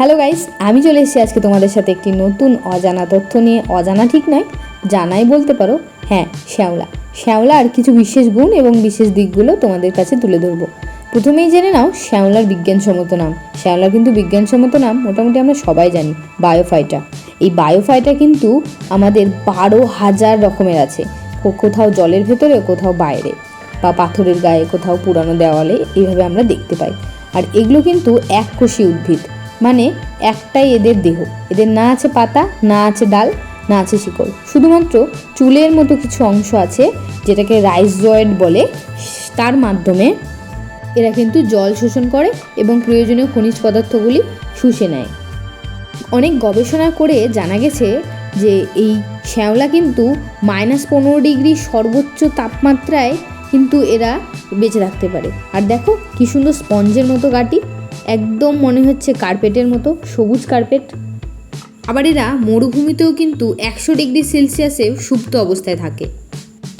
Hello guys আমি চলে এসেছি আজকে তোমাদের সাথে একটি নতুন অজানা তথ্য নিয়ে। অজানা ঠিক নয়, জানাই বলতে পারো। হ্যাঁ শ্যাওলা। শ্যাওলার কিছু বিশেষ গুণ এবং বিশেষ দিকগুলো তোমাদের কাছে তুলে ধরবো। প্রথমেই জেনে নাও, শ্যাওলার বিজ্ঞানসম্মত নাম। শ্যাওলার কিন্তু বিজ্ঞানসম্মত নাম মোটামুটি আমরা সবাই জানি, বায়োফাইটা। এই বায়োফাইটা কিন্তু আমাদের বারো হাজার রকমের আছে। কোথাও জলের ভেতরে, কোথাও বাইরে। বা পাথরের গায়ে, কোথাও পুরানো দেওয়ালে এইভাবে আমরা দেখতে পাই। আর এগুলো কিন্তু এককোষী উদ্ভিদ। মানে একটাই এদের দেহ। এদের না আছে পাতা, না আছে ডাল, না আছে শিকড়। শুধুমাত্র চুলের মতো কিছু অংশ আছে, যেটাকে রাইজয়েড বলে। তার মাধ্যমে এরা কিন্তু জল শোষণ করে এবং প্রয়োজনীয় খনিজ পদার্থগুলি শুষে নেয়। অনেক গবেষণা করে জানা গেছে যে এই শ্যাওলা কিন্তু মাইনাস পনেরো ডিগ্রি সর্বোচ্চ তাপমাত্রায় কিন্তু এরা বেঁচে থাকতে পারে। আর দেখো, কি সুন্দর স্পঞ্জের মতো গাটি। একদম মনে হচ্ছে কার্পেটের মতো, সবুজ কার্পেট। আবার এরা মরুভূমিতেও কিন্তু একশো ডিগ্রি সেলসিয়াসে সুপ্ত অবস্থায় থাকে।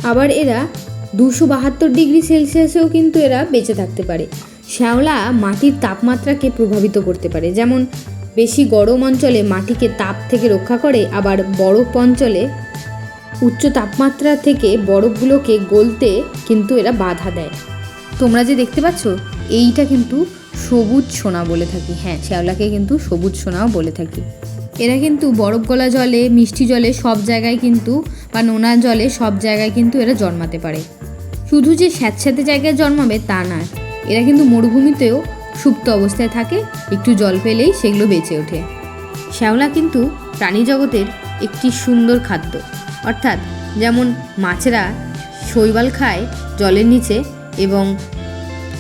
আবার এরা দুশো বাহাত্তর ডিগ্রি সেলসিয়াসেও কিন্তু এরা বেঁচে থাকতে পারে। শ্যাওলা মাটির তাপমাত্রাকে প্রভাবিত করতে পারে। যেমন, বেশি গরম অঞ্চলে মাটিকে তাপ থেকে রক্ষা করে, আবার বরফ অঞ্চলে উচ্চ তাপমাত্রা থেকে বরফগুলোকে গলতে কিন্তু এরা বাধা দেয়। তোমরা যে দেখতে পাচ্ছ, এইটা কিন্তু সবুজ সোনা বলে থাকি। হ্যাঁ শ্যাওলাকে কিন্তু সবুজ সোনাও বলে থাকি। এরা কিন্তু বরফ গলা জলে, মিষ্টি জলে সব জায়গায় কিন্তু বা নোনা জলে সব জায়গায় কিন্তু এরা জন্মাতে পারে। শুধু যে স্যাঁতস্যাঁতে জায়গায় জন্মাবে তা না এরা কিন্তু মরুভূমিতেও সুপ্ত অবস্থায় থাকে, একটু জল পেলেই সেগুলো বেঁচে ওঠে। শ্যাওলা কিন্তু প্রাণী জগতের একটি সুন্দর খাদ্য। অর্থাৎ যেমন মাছেরা শৈবাল খায় জলের নিচে এবং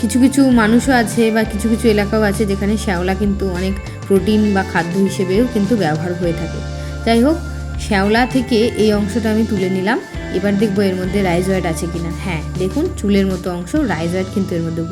কিছু কিছু মানুষও আছে বা কিছু কিছু এলাকাও আছে যেখানে শ্যাওলা কিন্তু অনেক প্রোটিন বা খাদ্য হিসেবেও কিন্তু ব্যবহার হয়ে থাকে। যাই হোক, শ্যাওলা থেকে এই অংশটা আমি তুলে নিলাম। এবার দেখব এর মধ্যে রাইজয়েড আছে কিনা। হ্যাঁ দেখুন, চুলের মতো অংশ রাইজয়েড কিন্তু এর মধ্যে